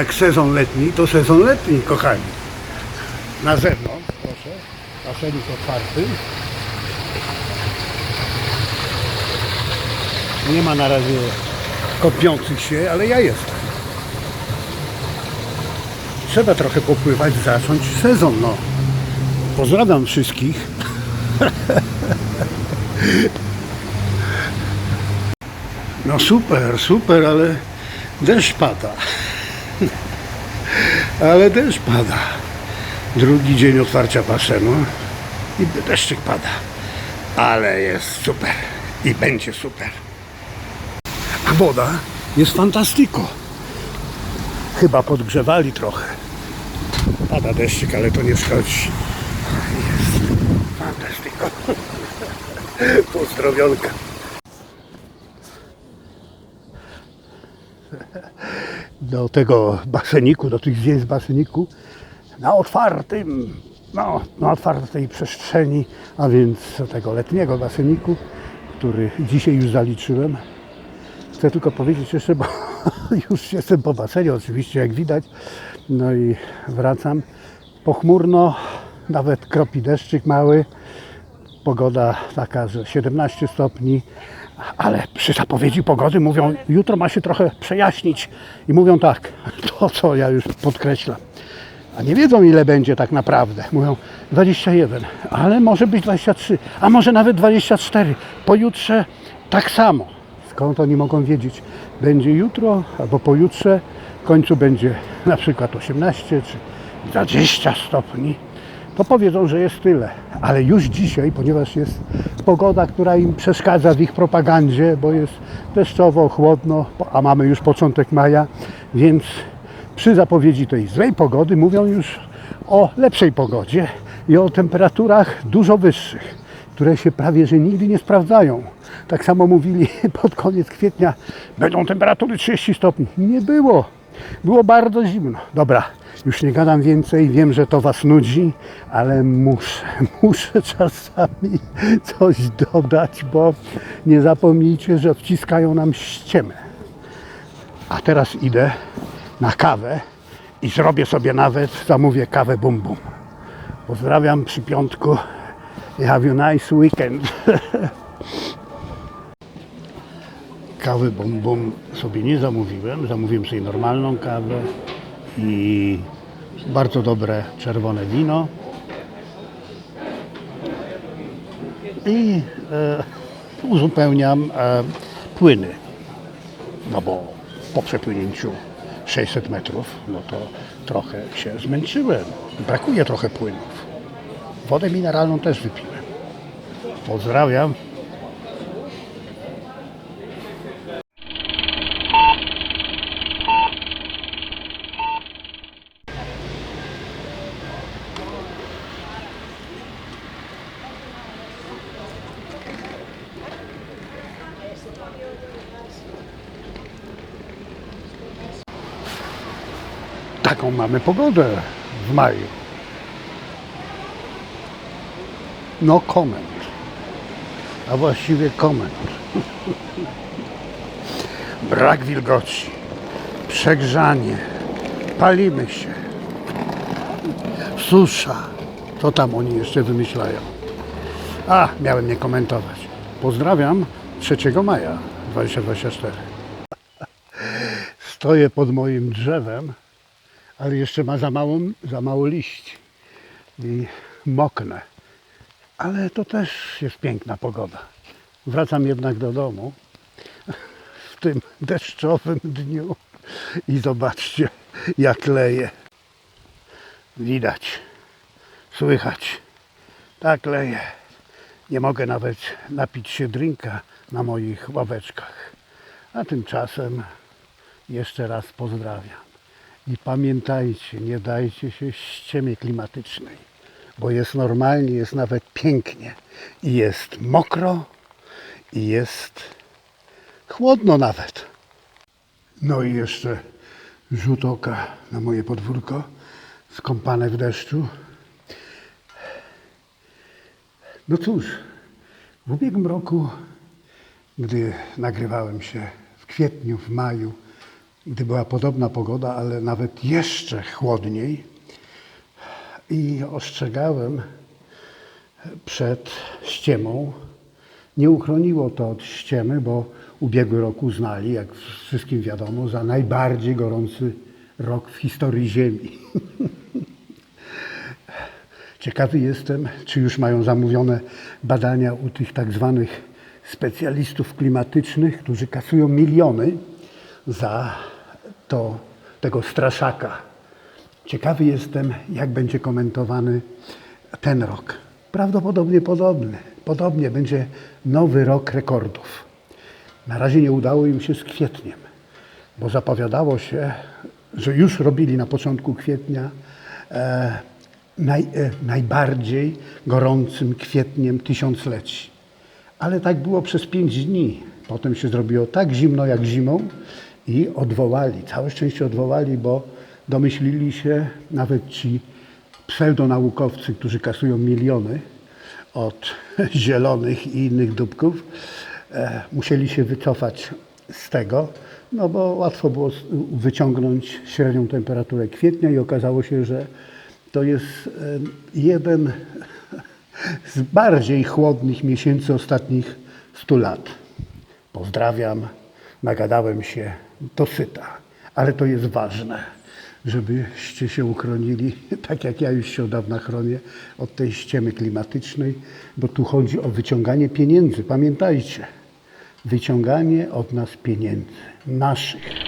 jak sezon letni, to sezon letni, kochani. Na zewnątrz, proszę. Basenik otwarty. Nie ma na razie kopiących się, ale ja jestem. Trzeba trochę popływać, zacząć sezon, no. Pozdrawiam wszystkich. No super, super, ale deszcz pada. Ale deszcz pada. Drugi dzień otwarcia basenu i deszczyk pada. Ale jest super i będzie super. A woda jest fantastyko. Chyba podgrzewali trochę. Pada deszczyk, ale to nie szkodzi. Jest fantastyko. Pozdrowionka. do tego baseniku, do tych zdjęć baseniku na otwartym, no, na otwartej przestrzeni, a więc tego letniego baseniku, który dzisiaj już zaliczyłem. Chcę tylko powiedzieć jeszcze, bo już jestem po basenie oczywiście, jak widać. No i wracam. Pochmurno, nawet kropi deszczyk mały. Pogoda taka, że 17 stopni, ale przy zapowiedzi pogody mówią, jutro ma się trochę przejaśnić i mówią tak, to co ja już podkreślam. A nie wiedzą ile będzie tak naprawdę. Mówią 21, ale może być 23, a może nawet 24. Pojutrze tak samo. Skąd oni mogą wiedzieć? Będzie jutro albo pojutrze, w końcu będzie na przykład 18 czy 20 stopni to powiedzą, że jest tyle. Ale już dzisiaj, ponieważ jest pogoda, która im przeszkadza w ich propagandzie, bo jest deszczowo, chłodno, a mamy już początek maja, więc przy zapowiedzi tej złej pogody mówią już o lepszej pogodzie i o temperaturach dużo wyższych, które się prawie że nigdy nie sprawdzają. Tak samo mówili pod koniec kwietnia, będą temperatury 30 stopni. Nie było. Było bardzo zimno. Dobra, już nie gadam więcej, wiem, że to Was nudzi, ale muszę, muszę czasami coś dodać, bo nie zapomnijcie, że wciskają nam ściemę. A teraz idę na kawę i zrobię sobie nawet, zamówię kawę bum bum. Pozdrawiam przy piątku have a nice weekend. Kawy bum bum sobie nie zamówiłem, zamówiłem sobie normalną kawę i bardzo dobre czerwone wino. I e, uzupełniam e, płyny. No bo po przepłynięciu 600 metrów, no to trochę się zmęczyłem. Brakuje trochę płynów. Wodę mineralną też wypiłem. Pozdrawiam. Taką mamy pogodę w maju. No comment. A właściwie koment. Brak wilgoci, przegrzanie, palimy się, susza. Co tam oni jeszcze wymyślają? A, miałem nie komentować. Pozdrawiam 3 maja 2024. Stoję pod moim drzewem ale jeszcze ma za, małą, za mało liści i moknę. Ale to też jest piękna pogoda. Wracam jednak do domu w tym deszczowym dniu i zobaczcie jak leje. Widać, słychać, tak leje. Nie mogę nawet napić się drinka na moich ławeczkach. A tymczasem jeszcze raz pozdrawiam. I pamiętajcie, nie dajcie się ściemie klimatycznej, bo jest normalnie, jest nawet pięknie. I jest mokro, i jest chłodno nawet. No i jeszcze rzut oka na moje podwórko, skąpane w deszczu. No cóż, w ubiegłym roku, gdy nagrywałem się w kwietniu, w maju, gdy była podobna pogoda, ale nawet jeszcze chłodniej. I ostrzegałem przed ściemą. Nie uchroniło to od ściemy, bo ubiegły rok uznali, jak wszystkim wiadomo, za najbardziej gorący rok w historii Ziemi. Ciekawy jestem, czy już mają zamówione badania u tych tak zwanych specjalistów klimatycznych, którzy kasują miliony za to, tego straszaka. Ciekawy jestem, jak będzie komentowany ten rok. Prawdopodobnie podobny. Podobnie będzie nowy rok rekordów. Na razie nie udało im się z kwietniem, bo zapowiadało się, że już robili na początku kwietnia e, naj, e, najbardziej gorącym kwietniem tysiącleci. Ale tak było przez pięć dni. Potem się zrobiło tak zimno jak zimą i odwołali. Całe szczęście odwołali, bo domyślili się nawet ci pseudonaukowcy, którzy kasują miliony od zielonych i innych dupków, e, musieli się wycofać z tego, no bo łatwo było wyciągnąć średnią temperaturę kwietnia i okazało się, że to jest e, jeden z bardziej chłodnych miesięcy ostatnich 100 lat. Pozdrawiam, nagadałem się do syta, ale to jest ważne, żebyście się uchronili, tak jak ja już się od dawna chronię, od tej ściemy klimatycznej, bo tu chodzi o wyciąganie pieniędzy. Pamiętajcie, wyciąganie od nas pieniędzy, naszych.